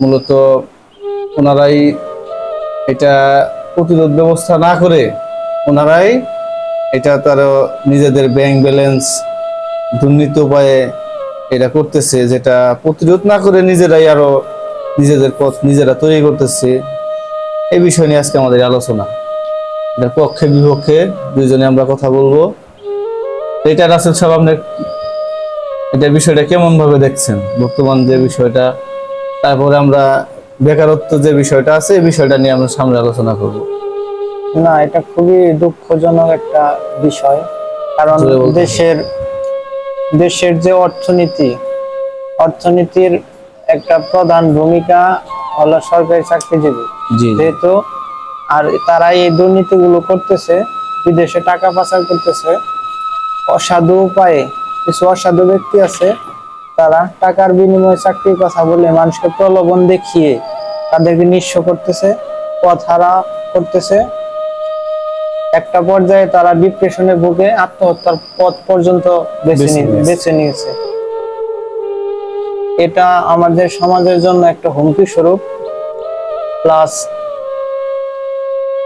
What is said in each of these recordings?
মূলত ওনারাই এটা প্রতিরোধ ব্যবস্থা না করে ওনারাই এটা তার নিজেদের ব্যাংক ব্যালেন্স দুর্নীতি উপায়ে এটা করতেছে, যেটা প্রতিরোধ না করে নিজেরাই আরও নিজেদের পথ নিজেরা তৈরি করতেছে। এই বিষয় নিয়ে আজকে আমাদের আলোচনা। এটা পক্ষে, বিপক্ষে দুইজনে আমরা কথা বলব। এটা রাসেল সাহেব আপনি এটা বিষয়টা কেমন ভাবে দেখছেন? বর্তমান যে বিষয়টা তারপরে আমরা বেকারত্ব যে বিষয়টা আছে এই বিষয়টা নিয়ে আমরা সামনে আলোচনা করব। না এটা খুবই দুঃখজনক একটা বিষয়। কারণ। দেশের দেশের যে অর্থনীতি অর্থনীতির একটা প্রধান ভূমিকা হলো সরকারি চাকরিজীবী। যেহেতু আর তারা এই দুর্নীতিগুলো করতেছে বিদেশে টাকা পাচার করতেছে অসাধু উপায়ে কিছু অসাধু ব্যক্তি আছে তারা টাকার বিনিময়ে চাকরির কথা বলে মানুষকে প্রলোভন দেখিয়ে তাদেরকে নিঃস্ব করতেছে পথ হারা করতেছে। একটা পর্যায়ে তারা ডিপ্রেশনে ভুগে আত্মহত্যার পথ পর্যন্ত বেছে নিয়েছে। এটা আমাদের সমাজের জন্য একটা হুমকি স্বরূপ। প্লাস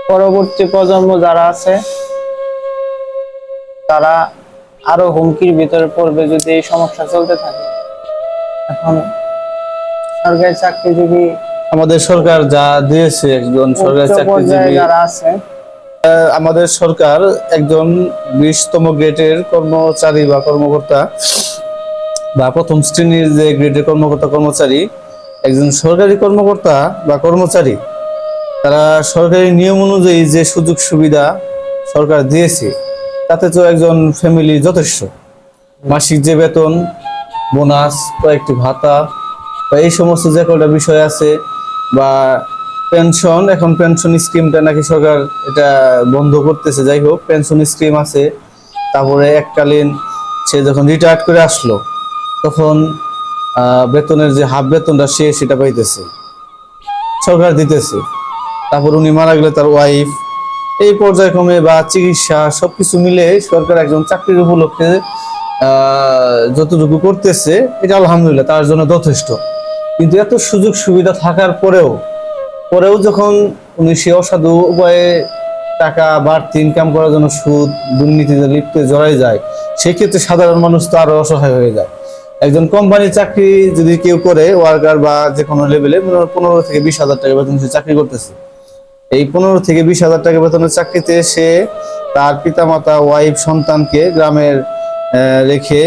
পরবর্তী প্রজন্ম যারা আছে তারা আরও হুমকির ভিতরে পড়বে যদি এই সমস্যা চলতে থাকে। এখন সরকারি চাকরিজীবী আমাদের সরকার যা দিয়েছে একজন সরকারি চাকরিজীবী যারা আছে। আমাদের সরকার একজন বিশতম গ্রেডের কর্মচারী বা কর্মকর্তা বা প্রথম শ্রেণির যে গ্রেডের কর্মকর্তা কর্মচারী একজন সরকারি কর্মকর্তা বা কর্মচারী তারা সরকারি নিয়ম অনুযায়ী যে সুযোগ সুবিধা সরকার দিয়েছে তাতে তো একজন ফ্যামিলি যথেষ্ট। মাসিক যে বেতন বোনাস, কয়েকটি ভাতা, বা এই সমস্ত যে কটা বিষয় আছে, বা পেনশন, এখন পেনশন স্কিমটা নাকি সরকার এটা বন্ধ করতেছে, যাই হোক, পেনশন স্কিম আছে, তারপরে এককালীন সে যখন রিটায়ার্ড করে আসলো, তখন বেতনের যে হাফ বেতনটা সে সেটা পাইতেছে, সরকার দিতেছে, তারপর উনি মারা গেলে তার ওয়াইফ এই পর্যায়ক্রমে বা চিকিৎসা সবকিছু মিলে সরকার একজন চাকরির উপলক্ষে যতটুকু করতেছে, এটা আলহামদুলিল্লাহ তার জন্য যথেষ্ট। কিন্তু এত সুযোগ সুবিধা থাকার পরেও পরেও যখন উনি সে অসাধু উপায়ে টাকা বাড়তি ইনকাম করার জন্য সুদ, দুর্নীতিতে লিপ্তে জড়াই যায়, সেক্ষেত্রে সাধারণ মানুষ তো আরও অসহায় হয়ে যায়। একজন কোম্পানির চাকরি যদি কেউ করে ওয়ার্কার বা যে কোনো লেভেলে পনেরো থেকে বিশ হাজার টাকা বেতন সে চাকরি করতেছে। এই পনেরো থেকে বিশ হাজার টাকা বেতনের চাকরিতে সে তার পিতামাতা ওয়াইফ সন্তানকে গ্রামের রেখে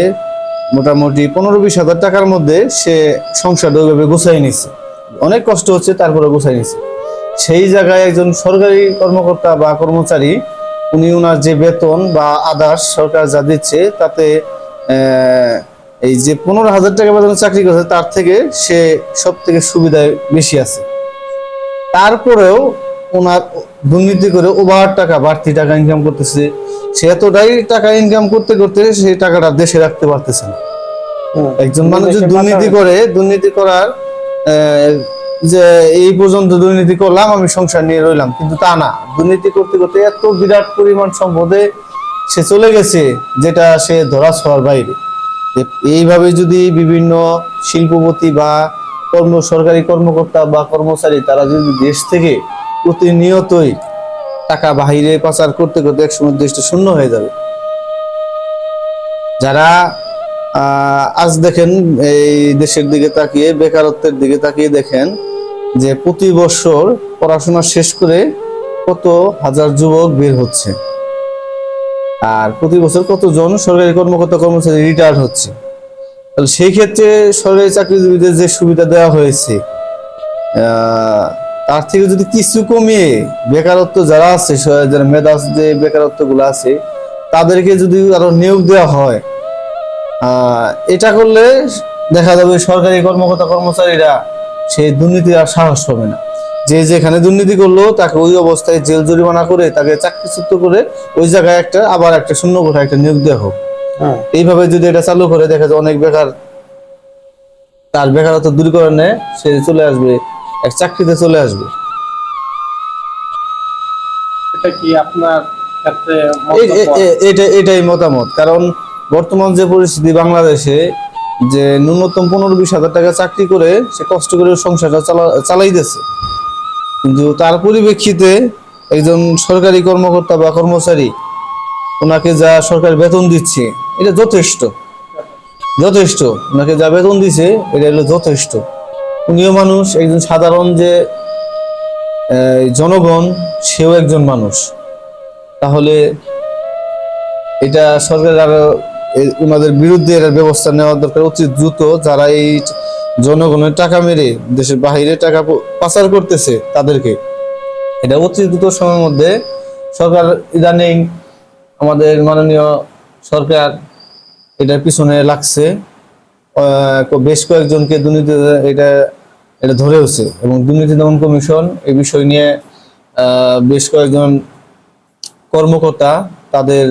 মোটামুটি পনেরো বিশ হাজার টাকার মধ্যে সে সংসারটা ওইভাবে গুছাই নিছে। অনেক কষ্ট হচ্ছে, তারপরে গুছাই নিছে। সেই জায়গায় একজন সরকারি কর্মকর্তা বা কর্মচারী, উনি ওনার যে বেতন বা আদার্স সরকার যা দিচ্ছে, তাতে এই যে পনেরো হাজার টাকা বেতন চাকরি করছে, তার থেকে সে সব থেকে সুবিধায় বেশি আছে। তারপরেও ওনার দুর্নীতি করে ওভার টাকা, বাড়তি টাকা ইনকাম করতেছে। সে এতটাই টাকা ইনকাম করতে করতে সেই টাকাটা দেশে রাখতে পারতেছে না। একজন মানুষ যদি দুর্নীতি করে দুর্নীতি করার যে এই পর্যন্ত দুর্নীতি করলাম আমি সংসার নিয়ে রইলাম। কিন্তু তা না। দুর্নীতি করতে করতে এত বিরাট পরিমাণ সম্পদে সে চলে গেছে যেটা সে ধরা ছোঁয়ার বাইরে এইভাবে যদি বিভিন্ন শিল্পপতি বা কর্ম সরকারি কর্মকর্তা বা কর্মচারী তারা যদি দেশ থেকে প্রতিনিয়তই টাকা বাহিরে পাচার করতে করতে একসময় দেশটা শূন্য হয়ে যাবে। যারা আজ দেখেন এই দেশের দিকে তাকিয়ে, বেকারত্বের দিকে তাকিয়ে দেখেন যে প্রতি বছর পড়াশোনা শেষ করে কত হাজার যুবক বের হচ্ছে। আর প্রতি বছর কতজন সরকারি কর্মকর্তা কর্মচারী রিটায়ার হচ্ছে। তাহলে সেই ক্ষেত্রে সরকারি চাকরিজীবীদের যে সুবিধা দেওয়া হয়েছে তার থেকে যদি কিছু কমিয়ে বেকারত্ব যারা আছে যারা মেধা যে বেকারত্বগুলো আছে তাদেরকে যদি আরও নিয়োগ দেওয়া হয় এটা করলে দেখা যাবে সরকারি কর্মকর্তা কর্মচারীরা সেই দুর্নীতি আর সাহস পাবে না। যে যেখানে দুর্নীতি করল তাকে ওই অবস্থায় জেল জরিমানা করে তাকে চাকরিচ্যুত করে ওই জায়গায় একটা আবার একটা শূন্য কোঠা একটা নিয়োগ দেওয়া হোক। হ্যাঁ। এইভাবে যদি এটা চালু করে দেখা যায় অনেক বেকার তার বেকারত্ব দূরীকরণে সে চলে আসবে। এক চাকরিতে চলে আসবে। এটা কি আপনার ক্ষেত্রে এটাই মতামত। কারণ বর্তমান যে পরিস্থিতি বাংলাদেশে যে ন্যূনতম পনেরো বিশ হাজার টাকা চাকরি করে সে কষ্ট করে সংসারটা চালা চালাইতেছে। কিন্তু তার পরিপ্রেক্ষিতে একজন সরকারি কর্মকর্তা বা কর্মচারী ওনাকে যা সরকার বেতন দিচ্ছে এটা যথেষ্ট। যথেষ্ট। ওনাকে যা বেতন দিছে এটা হলো যথেষ্ট। উনিও মানুষ, একজন সাধারণ যে জনগণ, সেও একজন মানুষ। তাহলে এটা সরকার আরও ওনাদের বিরুদ্ধে এর ব্যবস্থা নেওয়া দরকার। অতি দ্রুত যারা এই জনগণের টাকা মেরে দেশের বাহিরে টাকা পাচার করতেছে তাদেরকে। এটা অতি দ্রুত সময়ের মধ্যে সরকার ইদানিং আমাদের মাননীয় সরকার এটার পিছনে লাগছে। বেশ কয়েকজনকে দুর্নীতি এটা এটা ধরেওছে এবং দুর্নীতি দমন কমিশন এই বিষয় নিয়ে বেশ কয়েকজন কর্মকর্তা তাদের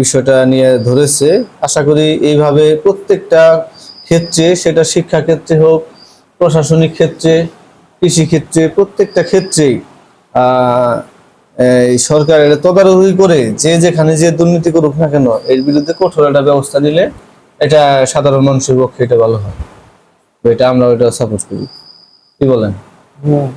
বিষয়টা নিয়ে ধরেছে। আশা করি এইভাবে প্রত্যেকটা ক্ষেত্রে, সেটা শিক্ষা ক্ষেত্রে হোক, প্রশাসনিক ক্ষেত্রে কৃষি ক্ষেত্রে প্রত্যেকটা ক্ষেত্রেই এই সরকার এটা তদারকি করে যে যেখানে যে দুর্নীতি করুক না কেন, এর বিরুদ্ধে কঠোর একটা ব্যবস্থা নিলে এটা সাধারণ মানুষের পক্ষে এটা ভালো হয়। এটা আমরা ওইটা সাপোর্ট করি। কি বলেন? হুম